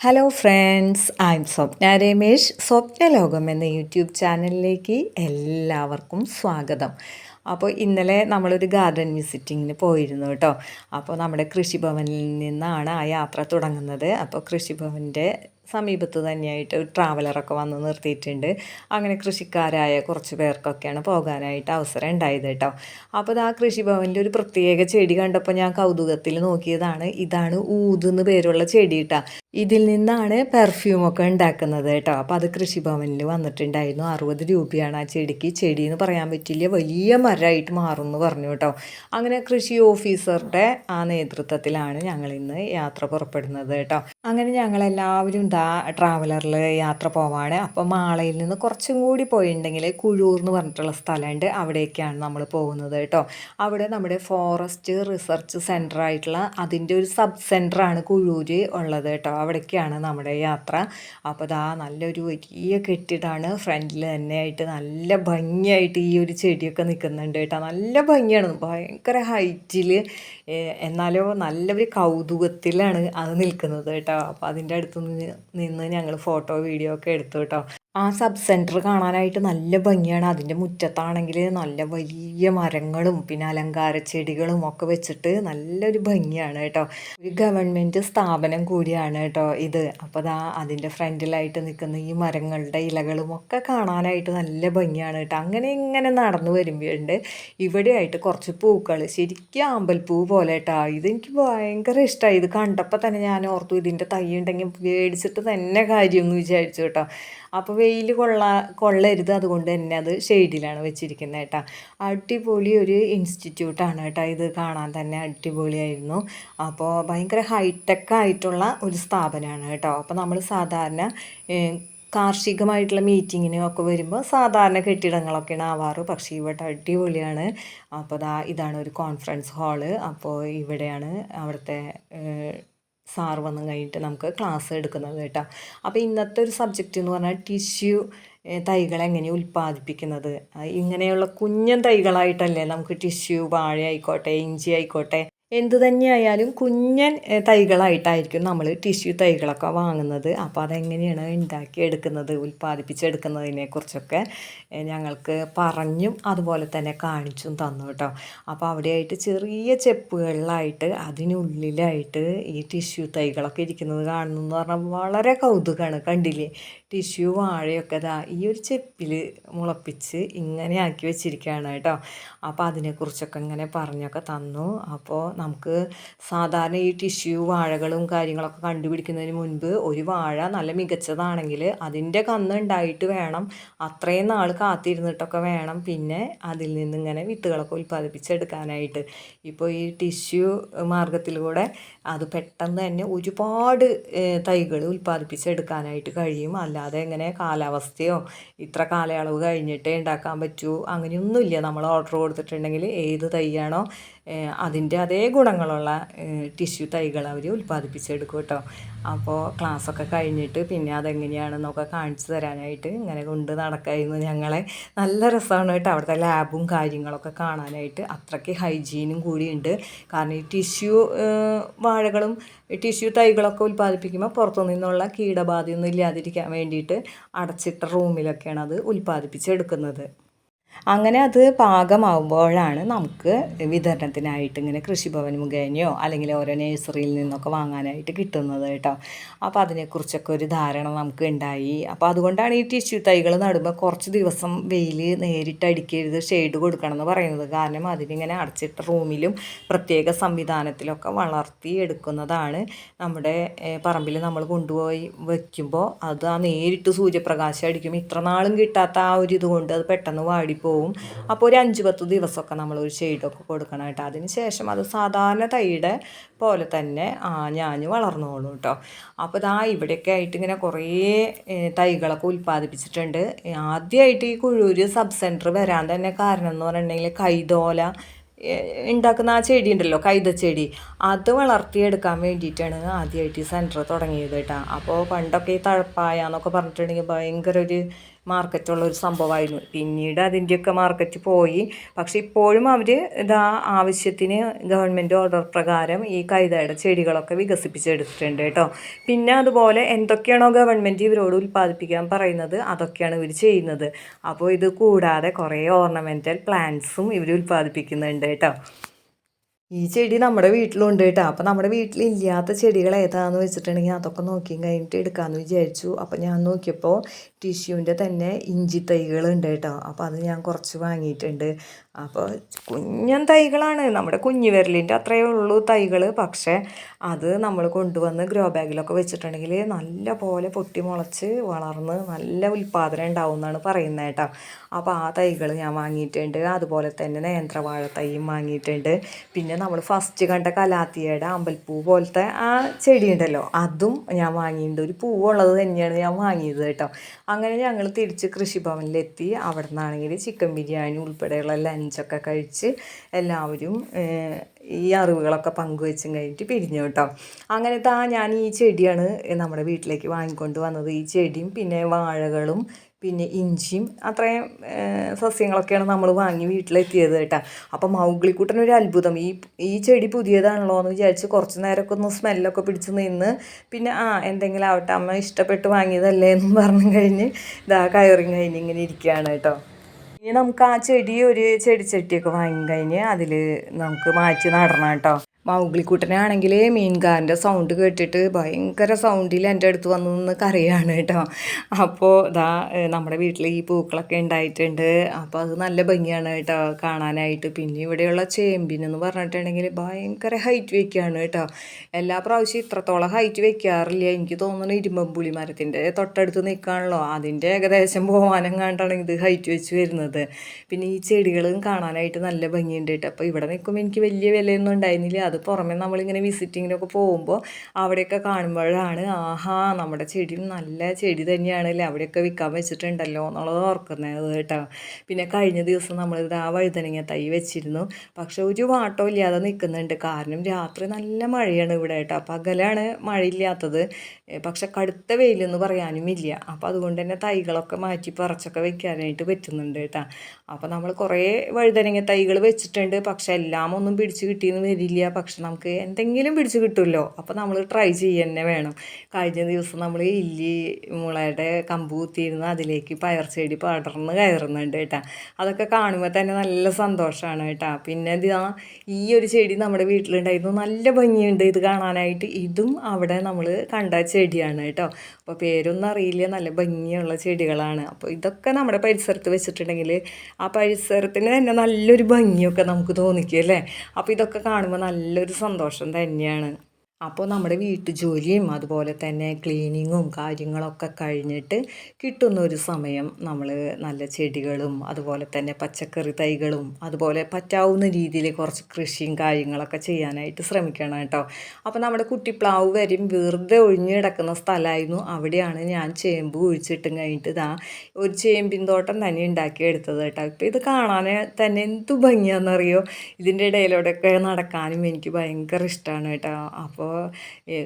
Hello friends I am Swapna Ramesh Swapna ലോകം എന്ന YouTube ചാനലിലേക്ക് എല്ലാവർക്കും സ്വാഗതം. അപ്പോൾ ഇന്നലെ നമ്മളൊരു ഗാർഡൻ വിസിറ്റിങ്ങിന് പോയിരുന്നു കേട്ടോ. അപ്പോൾ നമ്മുടെ കൃഷിഭവനിൽ നിന്നാണ് ആ യാത്ര തുടങ്ങുന്നത്. അപ്പോൾ കൃഷിഭവന്റെ സമീപത്ത് തന്നെയായിട്ട് ട്രാവലറൊക്കെ വന്ന് നിർത്തിയിട്ടുണ്ട്. അങ്ങനെ കൃഷിക്കാരായ കുറച്ച് പേർക്കൊക്കെയാണ് പോകാനായിട്ട് അവസരം ഉണ്ടായത് കേട്ടോ. അപ്പോൾ ആ കൃഷിഭവന്റെ ഒരു പ്രത്യേക ചെടി കണ്ടപ്പോൾ ഞാൻ കൗതുകത്തിൽ നോക്കിയതാണ്. ഇതാണ് ഊതെന്ന് പേരുള്ള ചെടി കേട്ടോ. ഇതിൽ നിന്നാണ് പെർഫ്യൂമൊക്കെ ഉണ്ടാക്കുന്നത് കേട്ടോ. അപ്പോൾ അത് കൃഷിഭവനിൽ വന്നിട്ടുണ്ടായിരുന്നു. അറുപത് രൂപയാണ് ആ ചെടിക്ക്. ചെടി എന്ന് പറയാൻ പറ്റില്ല. വലിയ മരമായിട്ട് മാറും എന്ന് പറഞ്ഞു കേട്ടോ. അങ്ങനെ കൃഷി ഓഫീസറുടെ ആ നേതൃത്വത്തിലാണ് ഞങ്ങൾ ഇന്ന് യാത്ര പുറപ്പെടുന്നത് കേട്ടോ. അങ്ങനെ ഞങ്ങൾ എല്ലാവരും ദാ ട്രാവലറിൽ യാത്ര പോവാണ്. അപ്പോൾ മാളയിൽ നിന്ന് കുറച്ചും കൂടി പോയിട്ടുണ്ടെങ്കിൽ കുഴൂർ എന്ന് പറഞ്ഞിട്ടുള്ള സ്ഥലമുണ്ട്. അവിടേക്കാണ് നമ്മൾ പോകുന്നത് കേട്ടോ. അവിടെ നമ്മുടെ ഫോറസ്റ്റ് റിസർച്ച് സെന്റർ ആയിട്ടുള്ള അതിന്റെ ഒരു സബ് സെന്ററാണ് കുഴൂർ ഉള്ളത് കേട്ടോ. അവിടേക്കാണ് നമ്മുടെ യാത്ര. അപ്പോൾ ദാ നല്ലൊരു വലിയ കെട്ടിടമാണ് ഫ്രണ്ടിൽ തന്നെ ആയിട്ട് നല്ല ഭംഗിയായിട്ട് ഈ ഒരു ചെടിയൊക്കെ നിൽക്കുന്നുണ്ട് കേട്ടോ. നല്ല ഭംഗിയാണ്. ഭയങ്കര ഹൈറ്റിൽ എന്നാലോ നല്ലൊരു കൗതുകത്തിലാണ് അത് നിൽക്കുന്നത് കേട്ടോ. അപ്പോൾ അതിന്റെ അടുത്ത് നിന്ന് ഞങ്ങൾ ഫോട്ടോ വീഡിയോ ഒക്കെ എടുത്തു കേട്ടോ. ആ സബ് സെന്റർ കാണാനായിട്ട് നല്ല ഭംഗിയാണ്. അതിന്റെ മുറ്റത്താണെങ്കിൽ നല്ല വലിയ മരങ്ങളും പിന്നെ അലങ്കാര ചെടികളും ഒക്കെ വെച്ചിട്ട് നല്ലൊരു ഭംഗിയാണ് കേട്ടോ. ഒരു ഗവൺമെന്റ് സ്ഥാപനം കൂടിയാണ് കേട്ടോ ഇത്. അപ്പോൾ ദാ അതിന്റെ ഫ്രണ്ടിലായിട്ട് നിൽക്കുന്ന ഈ മരങ്ങളുടെ ഇലകളും ഒക്കെ കാണാനായിട്ട് നല്ല ഭംഗിയാണ് കേട്ടോ. അങ്ങനെ ഇങ്ങനെ നടന്നു വരുമ്പോഴുണ്ട് ഇവിടെയായിട്ട് കുറച്ച് പൂക്കൾ ശരിക്കും ആമ്പൽപ്പൂ പോലെ കേട്ടോ. ഇതെനിക്ക് ഭയങ്കര ഇഷ്ടമായി ഇത് കണ്ടപ്പോൾ തന്നെ ഞാൻ ഓർത്തു ഇതിന്റെ തൈ ഉണ്ടെങ്കിൽ മേടിച്ചിട്ട് തന്നെ കാര്യമെന്ന് വിചാരിച്ചു കേട്ടോ. അപ്പോൾ വെയിൽ കൊള്ള കൊള്ളരുത് അതുകൊണ്ട് തന്നെ അത് ഷെയ്ഡിലാണ് വെച്ചിരിക്കുന്നത് കേട്ടോ. അടിപൊളി ഒരു ഇൻസ്റ്റിറ്റ്യൂട്ടാണ് കേട്ടോ ഇത്. കാണാൻ തന്നെ അടിപൊളിയായിരുന്നു. അപ്പോൾ ഭയങ്കര ഹൈടെക് ആയിട്ടുള്ള ഒരു സ്ഥാപനമാണ് കേട്ടോ. അപ്പോൾ നമ്മൾ സാധാരണ കാർഷികമായിട്ടുള്ള മീറ്റിങ്ങിന് ഒക്കെ വരുമ്പോൾ സാധാരണ കെട്ടിടങ്ങളൊക്കെയാണ് ആവാറ്. പക്ഷേ ഇവിടെ അടിപൊളിയാണ്. അപ്പോൾ ദാ ഇതാണ് ഒരു കോൺഫറൻസ് ഹാൾ. അപ്പോൾ ഇവിടെയാണ് അവിടുത്തെ സാർ വന്നു കഴിഞ്ഞിട്ട് നമുക്ക് ക്ലാസ് എടുക്കുന്നത് കേട്ടോ. അപ്പോൾ ഇന്നത്തെ ഒരു സബ്ജക്റ്റ് എന്ന് പറഞ്ഞാൽ ടിഷ്യൂ തൈകൾ എങ്ങനെ ഉൽപ്പാദിപ്പിക്കുന്നത്? ഇങ്ങനെയുള്ള കുഞ്ഞൻ തൈകളായിട്ടല്ലേ നമുക്ക് ടിഷ്യൂ വാഴ ആയിക്കോട്ടെ ഇഞ്ചി ആയിക്കോട്ടെ എന്തു തന്നെയായാലും കുഞ്ഞൻ തൈകളായിട്ടായിരിക്കും നമ്മൾ ടിഷ്യൂ തൈകളൊക്കെ വാങ്ങുന്നത്. അപ്പോൾ അതെങ്ങനെയാണ് ഉണ്ടാക്കി എടുക്കുന്നത് ഉൽപ്പാദിപ്പിച്ചെടുക്കുന്നതിനെ കുറിച്ചൊക്കെ ഞങ്ങൾക്ക് പറഞ്ഞും അതുപോലെ തന്നെ കാണിച്ചും തന്നു കേട്ടോ. അപ്പോൾ അവിടെയായിട്ട് ചെറിയ ചെപ്പുകളിലായിട്ട് അതിനുള്ളിലായിട്ട് ഈ ടിഷ്യൂ തൈകളൊക്കെ ഇരിക്കുന്നത് കാണുന്നു എന്ന് പറഞ്ഞാൽ വളരെ കൗതുകമാണ് കണ്ടില്ലേ? ടിഷ്യൂ വാഴയൊക്കെ ഇതാ ഈ ഒരു ചെപ്പിൽ മുളപ്പിച്ച് ഇങ്ങനെ ആക്കി വെച്ചിരിക്കുകയാണ് കേട്ടോ. അപ്പോൾ അതിനെക്കുറിച്ചൊക്കെ ഇങ്ങനെ പറഞ്ഞൊക്കെ തന്നു. അപ്പോൾ നമുക്ക് സാധാരണ ഈ ടിഷ്യൂ വാഴകളും കാര്യങ്ങളൊക്കെ കണ്ടുപിടിക്കുന്നതിന് മുൻപ് ഒരു വാഴ നല്ല മികച്ചതാണെങ്കിൽ അതിന്റെ കന്ന് ഉണ്ടായിട്ട് വേണം. അത്രയും നാൾ കാത്തിരുന്നിട്ടൊക്കെ വേണം. പിന്നെ അതിൽ നിന്നിങ്ങനെ വിത്തുകളൊക്കെ ഉൽപ്പാദിപ്പിച്ചെടുക്കാനായിട്ട്. ഇപ്പോൾ ഈ ടിഷ്യൂ മാർഗത്തിലൂടെ അത് പെട്ടെന്ന് തന്നെ ഒരുപാട് തൈകൾ ഉൽപ്പാദിപ്പിച്ചെടുക്കാനായിട്ട് കഴിയും. അല്ലാതെ എങ്ങനെ കാലാവസ്ഥയോ ഇത്ര കാലയളവ് കഴിഞ്ഞിട്ടേ ഉണ്ടാക്കാൻ പറ്റൂ അങ്ങനെയൊന്നുമില്ല. നമ്മൾ ഓർഡർ കൊടുത്തിട്ടുണ്ടെങ്കിൽ ഏത് തൈയാണോ അതിന്റെ അതേ ഗുണങ്ങളുള്ള ടിഷ്യൂ തൈകൾ അവർ ഉൽപ്പാദിപ്പിച്ചെടുക്കും കേട്ടോ. അപ്പോൾ ക്ലാസ്സൊക്കെ കഴിഞ്ഞിട്ട് പിന്നെ അതെങ്ങനെയാണെന്നൊക്കെ കാണിച്ചു തരാനായിട്ട് ഇങ്ങനെ കൊണ്ട് നടക്കായിരുന്നു ഞങ്ങളെ. നല്ല രസമാണ് കേട്ടോ അവിടുത്തെ ലാബും കാര്യങ്ങളൊക്കെ കാണാനായിട്ട്. അത്രയ്ക്ക് ഹൈജീനും കൂടിയുണ്ട്. കാരണം ഈ ടിഷ്യൂ വാഴകളും ടിഷ്യൂ തൈകളൊക്കെ ഉൽപ്പാദിപ്പിക്കുമ്പോൾ പുറത്തു നിന്നുള്ള കീടബാധയൊന്നും ഇല്ലാതിരിക്കാൻ വേണ്ടിയിട്ട് അടച്ചിട്ട റൂമിലൊക്കെയാണ് അത് ഉൽപ്പാദിപ്പിച്ചെടുക്കുന്നത്. അങ്ങനെ അത് പാകമാകുമ്പോഴാണ് നമുക്ക് വിതരണത്തിനായിട്ട് ഇങ്ങനെ കൃഷിഭവൻ മുഖേനയോ അല്ലെങ്കിൽ ഓരോ നേഴ്സറിയിൽ നിന്നൊക്കെ വാങ്ങാനായിട്ട് കിട്ടുന്നത് കേട്ടോ. അപ്പോൾ അതിനെക്കുറിച്ചൊക്കെ ഒരു ധാരണ നമുക്ക് ഉണ്ടായി. അപ്പോൾ അതുകൊണ്ടാണ് ഈ ടിഷ്യൂ തൈകൾ നടുമ്പോൾ കുറച്ച് ദിവസം വെയിൽ നേരിട്ട് അടിക്കരുത് ഷെയ്ഡ് കൊടുക്കണം എന്ന് പറയുന്നത്. കാരണം അതിനിങ്ങനെ അടച്ചിട്ട റൂമിലും പ്രത്യേക സംവിധാനത്തിലൊക്കെ വളർത്തി എടുക്കുന്നതാണ് നമ്മുടെ പറമ്പിൽ നമ്മൾ കൊണ്ടുപോയി വയ്ക്കുമ്പോൾ അത് ആ നേരിട്ട് സൂര്യപ്രകാശം അടിക്കും ഇത്ര നാളും കിട്ടാത്ത ആ ഒരു ഇതുകൊണ്ട് അത് പെട്ടെന്ന് വാടിപ്പോകും പോവും. അപ്പോൾ ഒരു അഞ്ച് പത്ത് ദിവസമൊക്കെ നമ്മൾ ഒരു ഷെയ്ഡൊക്കെ കൊടുക്കണം കേട്ടോ അതിന് ശേഷം അത് സാധാരണ തൈയുടെ പോലെ തന്നെ ഞാൻ വളർന്നോളൂ കേട്ടോ അപ്പോൾ ഇതാ ഇവിടെയൊക്കെ ആയിട്ട് ഇങ്ങനെ കുറേ തൈകളൊക്കെ ഉൽപ്പാദിപ്പിച്ചിട്ടുണ്ട്. ആദ്യമായിട്ട് ഈ കുഴൂര് സബ് സെന്റർ വരാൻ തന്നെ കാരണം എന്ന് പറഞ്ഞിട്ടുണ്ടെങ്കിൽ കൈതോല ഉണ്ടാക്കുന്ന ആ ചെടി ഉണ്ടല്ലോ കൈതച്ചെടി. അത് വളർത്തിയെടുക്കാൻ വേണ്ടിയിട്ടാണ് ആദ്യമായിട്ട് ഈ സെന്റർ തുടങ്ങിയത് കേട്ടോ അപ്പോൾ പണ്ടൊക്കെ ഈ തഴപ്പായ എന്നൊക്കെ പറഞ്ഞിട്ടുണ്ടെങ്കിൽ ഭയങ്കര ഒരു മാർക്കറ്റുള്ള ഒരു സംഭവമായിരുന്നു. പിന്നീട് അതിന്റെയൊക്കെ മാർക്കറ്റ് പോയി. പക്ഷേ ഇപ്പോഴും അവർ ഇതാ ആവശ്യത്തിന് ഗവൺമെന്റ് ഓർഡർ പ്രകാരം ഈ കൈതയുടെ ചെടികളൊക്കെ വികസിപ്പിച്ചെടുത്തിട്ടുണ്ട് കേട്ടോ. പിന്നെ അതുപോലെ എന്തൊക്കെയാണോ ഗവൺമെന്റ് ഇവരോട് ഉൽപ്പാദിപ്പിക്കാൻ പറയുന്നത് അതൊക്കെയാണ് ഇവർ ചെയ്യുന്നത്. അപ്പോൾ ഇത് കൂടാതെ കുറേ ഓർണമെന്റൽ പ്ലാന്റ്സും ഇവർ ഉൽപ്പാദിപ്പിക്കുന്നുണ്ട് കേട്ടോ. ഈ ചെടി നമ്മുടെ വീട്ടിലുണ്ട് കേട്ടോ. അപ്പം നമ്മുടെ വീട്ടിൽ ഇല്ലാത്ത ചെടികൾ ഏതാന്ന് വെച്ചിട്ടുണ്ടെങ്കിൽ അതൊക്കെ നോക്കി കഴിഞ്ഞിട്ട് എടുക്കാമെന്ന് വിചാരിച്ചു. അപ്പം ഞാൻ നോക്കിയപ്പോൾ ടിഷ്യൂവിന്റെ തന്നെ ഇഞ്ചി ഉണ്ട് കേട്ടോ. അപ്പോൾ അത് ഞാൻ കുറച്ച് വാങ്ങിയിട്ടുണ്ട്. അപ്പോൾ കുഞ്ഞൻ തൈകളാണ്. നമ്മുടെ കുഞ്ഞു വിരലിന്റെ അത്രയേ ഉള്ളൂ തൈകൾ പക്ഷേ അത് നമ്മൾ കൊണ്ടുവന്ന് ഗ്രോ ബാഗിലൊക്കെ വെച്ചിട്ടുണ്ടെങ്കിൽ നല്ല പോലെ പൊട്ടി മുളച്ച് വളർന്ന് നല്ല ഉൽപ്പാദനം ഉണ്ടാവും എന്നാണ് പറയുന്നത് കേട്ടോ. അപ്പോൾ ആ തൈകൾ ഞാൻ വാങ്ങിയിട്ടുണ്ട്. അതുപോലെ തന്നെ നേന്ത്രവാഴ തൈയും വാങ്ങിയിട്ടുണ്ട്. പിന്നെ നമ്മൾ ഫസ്റ്റ് കണ്ട കലാത്തിയയുടെ അമ്പൽപ്പൂ പോലത്തെ ആ ചെടി ഉണ്ടല്ലോ അതും ഞാൻ വാങ്ങിയിട്ടുണ്ട്. ഒരു പൂവുള്ളത് തന്നെയാണ് ഞാൻ വാങ്ങിയത് കേട്ടോ. അങ്ങനെ ഞങ്ങൾ തിരിച്ച് കൃഷിഭവനിലെത്തി. അവിടെ നിന്നാണെങ്കിൽ ചിക്കൻ ബിരിയാണി ഉൾപ്പെടെയുള്ള ലഞ്ചൊക്കെ കഴിച്ച് എല്ലാവരും ഈ അറിവുകളൊക്കെ പങ്കുവെച്ചും കഴിഞ്ഞിട്ട് പിരിഞ്ഞു കേട്ടോ. അങ്ങനത്തെ ആ ഞാൻ ഈ ചെടിയാണ് നമ്മുടെ വീട്ടിലേക്ക് വാങ്ങിക്കൊണ്ട് വന്നത്. ഈ ചെടിയും പിന്നെ വാഴകളും പിന്നെ ഇഞ്ചിയും അത്രയും സസ്യങ്ങളൊക്കെയാണ് നമ്മൾ വാങ്ങി വീട്ടിലെത്തിയത് കേട്ടോ. അപ്പം മൗഗ്ലിക്കുട്ടനൊരു അത്ഭുതം. ഈ ഈ ചെടി പുതിയതാണല്ലോ എന്ന് വിചാരിച്ച് കുറച്ച് നേരമൊക്കെ ഒന്ന് സ്മെല്ലൊക്കെ പിടിച്ച് നിന്ന് പിന്നെ ആ എന്തെങ്കിലും ആവട്ടെ അമ്മ ഇഷ്ടപ്പെട്ട് വാങ്ങിയതല്ലേ എന്ന് പറഞ്ഞു കഴിഞ്ഞ് ഇതാ കയറി കഴിഞ്ഞ് ഇങ്ങനെ ഇരിക്കുകയാണ് കേട്ടോ. ഇനി നമുക്ക് ആ ചെടി ഒരു ചെടിച്ചട്ടിയൊക്കെ വാങ്ങി കഴിഞ്ഞ് അതിൽ നമുക്ക് മാറ്റി നടണം കേട്ടോ. മൗഗ്ലിക്കുട്ടനാണെങ്കിൽ മീൻകാരന്റെ സൗണ്ട് കേട്ടിട്ട് ഭയങ്കര സൗണ്ടിൽ എന്റെ അടുത്ത് വന്നു നിന്ന് കരയാണ് കേട്ടോ. അപ്പോൾ ഇതാ നമ്മുടെ വീട്ടിൽ ഈ പൂക്കളൊക്കെ ഉണ്ടായിട്ടുണ്ട്. അപ്പോൾ അത് നല്ല ഭംഗിയാണ് കേട്ടോ കാണാനായിട്ട്. പിന്നെ ഇവിടെയുള്ള ചേമ്പിനെന്ന് പറഞ്ഞിട്ടുണ്ടെങ്കിൽ ഭയങ്കര ഹൈറ്റ് വയ്ക്കുകയാണ് കേട്ടോ. എല്ലാ പ്രാവശ്യം ഇത്രത്തോളം ഹൈറ്റ് വെക്കാറില്ല. എനിക്ക് തോന്നുന്നു ഇരുമ്പമ്പുളി മരത്തിന്റെ തൊട്ടടുത്ത് നിൽക്കുകയാണല്ലോ അതിന്റെ ഏകദേശം പോകാനും കണ്ടാണ് ഇത് ഹൈറ്റ് വെച്ച് വരുന്നത്. പിന്നെ ഈ ചെടികളും കാണാനായിട്ട് നല്ല ഭംഗിയുണ്ട് കേട്ടോ. അപ്പോൾ ഇവിടെ നിൽക്കുമ്പോൾ എനിക്ക് വലിയ വിലയൊന്നും ഉണ്ടായിരുന്നില്ല. അത് പുറമെ നമ്മളിങ്ങനെ വിസിറ്റിങ്ങിനൊക്കെ പോകുമ്പോൾ അവിടെയൊക്കെ കാണുമ്പോഴാണ് ആഹാ നമ്മുടെ ചെടി നല്ല ചെടി തന്നെയാണ് അല്ലേ അവിടെയൊക്കെ വിൽക്കാൻ വെച്ചിട്ടുണ്ടല്ലോ എന്നുള്ളത് ഓർക്കുന്നത് കേട്ടോ. പിന്നെ കഴിഞ്ഞ ദിവസം നമ്മളിത് ആ വഴുതനങ്ങ തൈ വെച്ചിരുന്നു. പക്ഷെ ഒരു വാട്ടോ ഇല്ലാതെ നിൽക്കുന്നുണ്ട്. കാരണം രാത്രി നല്ല മഴയാണ് ഇവിടെ കേട്ടോ. പകലാണ് മഴയില്ലാത്തത്. പക്ഷെ കടുത്ത വെയിലെന്ന് പറയാനും ഇല്ല. അപ്പോൾ അതുകൊണ്ട് തന്നെ തൈകളൊക്കെ മാറ്റി പറച്ചൊക്കെ വെക്കാനായിട്ട് പറ്റുന്നുണ്ട് കേട്ടോ. അപ്പോൾ നമ്മൾ കുറേ വഴുതനങ്ങ തൈകൾ വെച്ചിട്ടുണ്ട്. പക്ഷെ എല്ലാം ഒന്നും പിടിച്ചു കിട്ടിയെന്ന് വരില്ല. പക്ഷെ നമുക്ക് എന്തെങ്കിലും പിടിച്ച് കിട്ടുമല്ലോ. അപ്പോൾ നമ്മൾ ട്രൈ ചെയ്യുക വേണം. കഴിഞ്ഞ ദിവസം നമ്മൾ ഇല്ലി മുളയുടെ കമ്പ് കുത്തിയിരുന്ന് അതിലേക്ക് പയർ ചെടി പടർന്ന് കയറുന്നുണ്ട് കേട്ടോ. അതൊക്കെ കാണുമ്പോൾ തന്നെ നല്ല സന്തോഷമാണ് കേട്ടാ. പിന്നെ ആ ഈ ഒരു ചെടി നമ്മുടെ വീട്ടിലുണ്ടായിരുന്നു. നല്ല ഭംഗിയുണ്ട് ഇത് കാണാനായിട്ട്. ഇതും അവിടെ നമ്മൾ കണ്ട ചെടിയാണ് കേട്ടോ. അപ്പോൾ പേരൊന്നും അറിയില്ല. നല്ല ഭംഗിയുള്ള ചെടികളാണ്. അപ്പോൾ ഇതൊക്കെ നമ്മുടെ പരിസരത്ത് വെച്ചിട്ടുണ്ടെങ്കിൽ ആ പരിസരത്തിന് തന്നെ നല്ലൊരു ഭംഗിയൊക്കെ നമുക്ക് തോന്നിക്കും അല്ലേ? അപ്പോൾ ഇതൊക്കെ കാണുമ്പോൾ നല്ലൊരു സന്തോഷം തന്നെയാണ്. അപ്പോൾ നമ്മുടെ വീട്ടുജോലിയും അതുപോലെ തന്നെ ക്ലീനിങ്ങും കാര്യങ്ങളൊക്കെ കഴിഞ്ഞിട്ട് കിട്ടുന്ന ഒരു സമയം നമ്മൾ നല്ല ചെടികളും അതുപോലെ തന്നെ പച്ചക്കറി തൈകളും അതുപോലെ പറ്റാവുന്ന രീതിയിൽ കുറച്ച് കൃഷിയും കാര്യങ്ങളൊക്കെ ചെയ്യാനായിട്ട് ശ്രമിക്കണം കേട്ടോ. അപ്പോൾ നമ്മുടെ കുട്ടിപ്ലാവ് വരെയും വെറുതെ ഒഴിഞ്ഞു കിടക്കുന്ന സ്ഥലമായിരുന്നു. അവിടെയാണ് ഞാൻ ചേമ്പ് കുഴിച്ചിട്ടും കഴിഞ്ഞിട്ട് ഇതാ ഒരു ചേമ്പിൻ തോട്ടം തന്നെ ഉണ്ടാക്കിയെടുത്തത് കേട്ടോ. ഇപ്പോൾ ഇത് കാണാൻ തന്നെ എന്തു ഭംഗിയാണെന്നറിയോ? ഇതിന്റെ ഇടയിലൂടെയൊക്കെ നടക്കാനും എനിക്ക് ഭയങ്കര ഇഷ്ടമാണ് കേട്ടോ. അപ്പോൾ അപ്പോൾ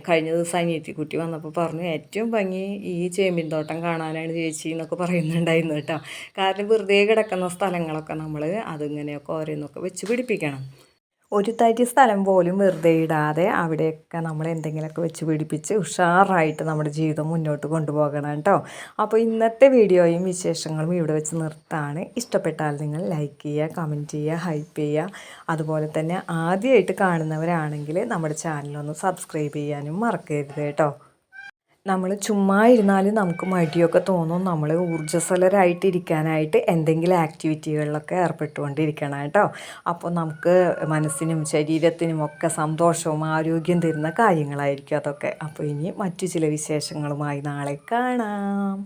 കഴിഞ്ഞ ദിവസം അനിയത്തിക്കുട്ടി വന്നപ്പോൾ പറഞ്ഞു ഏറ്റവും ഭംഗി ഈ ചേമ്പിൻ തോട്ടം കാണാനാണ് ചേച്ചി എന്നൊക്കെ പറയുന്നുണ്ടായിരുന്നു കേട്ടോ. കാരണം വെറുതെ കിടക്കുന്ന സ്ഥലങ്ങളൊക്കെ നമ്മൾ അതിങ്ങനെയൊക്കെ ഓരോന്നൊക്കെ വെച്ച് പിടിപ്പിക്കണം. ഒരു തരി സ്ഥലം പോലും വെറുതെ ഇടാതെ അവിടെയൊക്കെ നമ്മൾ എന്തെങ്കിലുമൊക്കെ വെച്ച് പിടിപ്പിച്ച് ഉഷാറായിട്ട് നമ്മുടെ ജീവിതം മുന്നോട്ട് കൊണ്ടുപോകണം കേട്ടോ. അപ്പോൾ ഇന്നത്തെ വീഡിയോയും വിശേഷങ്ങളും ഇവിടെ വെച്ച് നിർത്താണ്. ഇഷ്ടപ്പെട്ടാൽ നിങ്ങൾ ലൈക്ക് ചെയ്യുക കമന്റ് ചെയ്യുക ഹൈപ്പ് ചെയ്യുക. അതുപോലെ തന്നെ ആദ്യമായിട്ട് കാണുന്നവരാണെങ്കിൽ നമ്മുടെ ചാനലൊന്ന് സബ്സ്ക്രൈബ് ചെയ്യാനും മറക്കരുത് കേട്ടോ. നമ്മൾ ചുമ്മാ ഇരുന്നാൽ നമുക്ക് മടിയൊക്കെ തോന്നും. നമ്മൾ ഊർജസ്വലരായിട്ട് ഇരിക്കാനായിട്ട് എന്തെങ്കിലും ആക്ടിവിറ്റികളിലൊക്കെ ഏർപ്പെട്ടുകൊണ്ടിരിക്കണം കേട്ടോ. അപ്പോൾ നമുക്ക് മനസ്സിനും ശരീരത്തിനും ഒക്കെ സന്തോഷവും ആരോഗ്യം തരുന്ന കാര്യങ്ങളായിരിക്കും അതൊക്കെ. അപ്പോൾ ഇനി മറ്റു ചില വിശേഷങ്ങളുമായി നാളെ കാണാം.